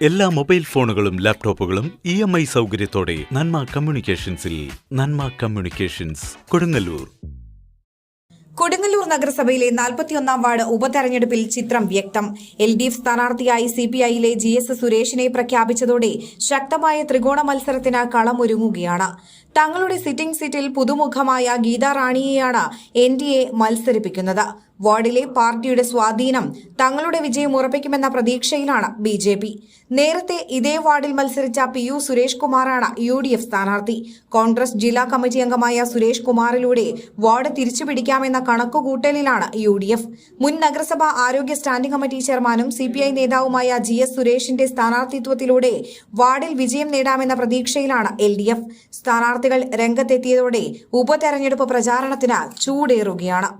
എല്ലാ മൊബൈൽ ഫോണുകളും ലാപ്ടോപ്പുകളും ഇ എം ഐ സൗകര്യത്തോടെ നന്മ കമ്മ്യൂണിക്കേഷൻസിൽ നന്മ കമ്മ്യൂണിക്കേഷൻസ് കൊടുങ്ങല്ലൂർ. കൊടുങ്ങല്ലൂർ നഗരസഭയിലെ നാൽപ്പത്തിയൊന്നാം വാർഡ് ഉപതെരഞ്ഞെടുപ്പിൽ ചിത്രം വ്യക്തം. എൽ ഡി എഫ് സ്ഥാനാർത്ഥിയായി സി പി ഐയിലെ ജി എസ് സുരേഷിനെ പ്രഖ്യാപിച്ചതോടെ ശക്തമായ ത്രികോണ മത്സരത്തിന് കളമൊരുങ്ങുകയാണ്. തങ്ങളുടെ സിറ്റിംഗ് സീറ്റിൽ പുതുമുഖമായ ഗീതാ റാണിയെയാണ് എൻ ഡി എ മത്സരിപ്പിക്കുന്നത്. വാർഡിലെ പാർട്ടിയുടെ സ്വാധീനം തങ്ങളുടെ വിജയം ഉറപ്പിക്കുമെന്ന പ്രതീക്ഷയിലാണ് ബി ജെ പി. നേരത്തെ ഇതേ വാർഡിൽ മത്സരിച്ച പി യു സുരേഷ് കുമാറാണ് യു ഡി എഫ് സ്ഥാനാർത്ഥി. കോൺഗ്രസ് ജില്ലാ കമ്മിറ്റി അംഗമായ സുരേഷ് കുമാറിലൂടെ വാർഡ് തിരിച്ചുപിടിക്കാമെന്ന കണക്കുകൂട്ടലിലാണ് യു ഡി എഫ്. മുൻ നഗരസഭാ ആരോഗ്യ സ്റ്റാൻഡിംഗ് കമ്മിറ്റി ചെയർമാനും സി പി ഐ നേതാവുമായ ജി എസ് സുരേഷിന്റെ സ്ഥാനാർത്ഥിത്വത്തിലൂടെ വാർഡിൽ വിജയം നേടാമെന്ന പ്രതീക്ഷയിലാണ് എൽ ഡി എഫ്. സ്ഥാനാർത്ഥികൾ രംഗത്തെത്തിയതോടെ ഉപതെരഞ്ഞെടുപ്പ് പ്രചാരണത്തിന് ചൂടേറുകയാണ്.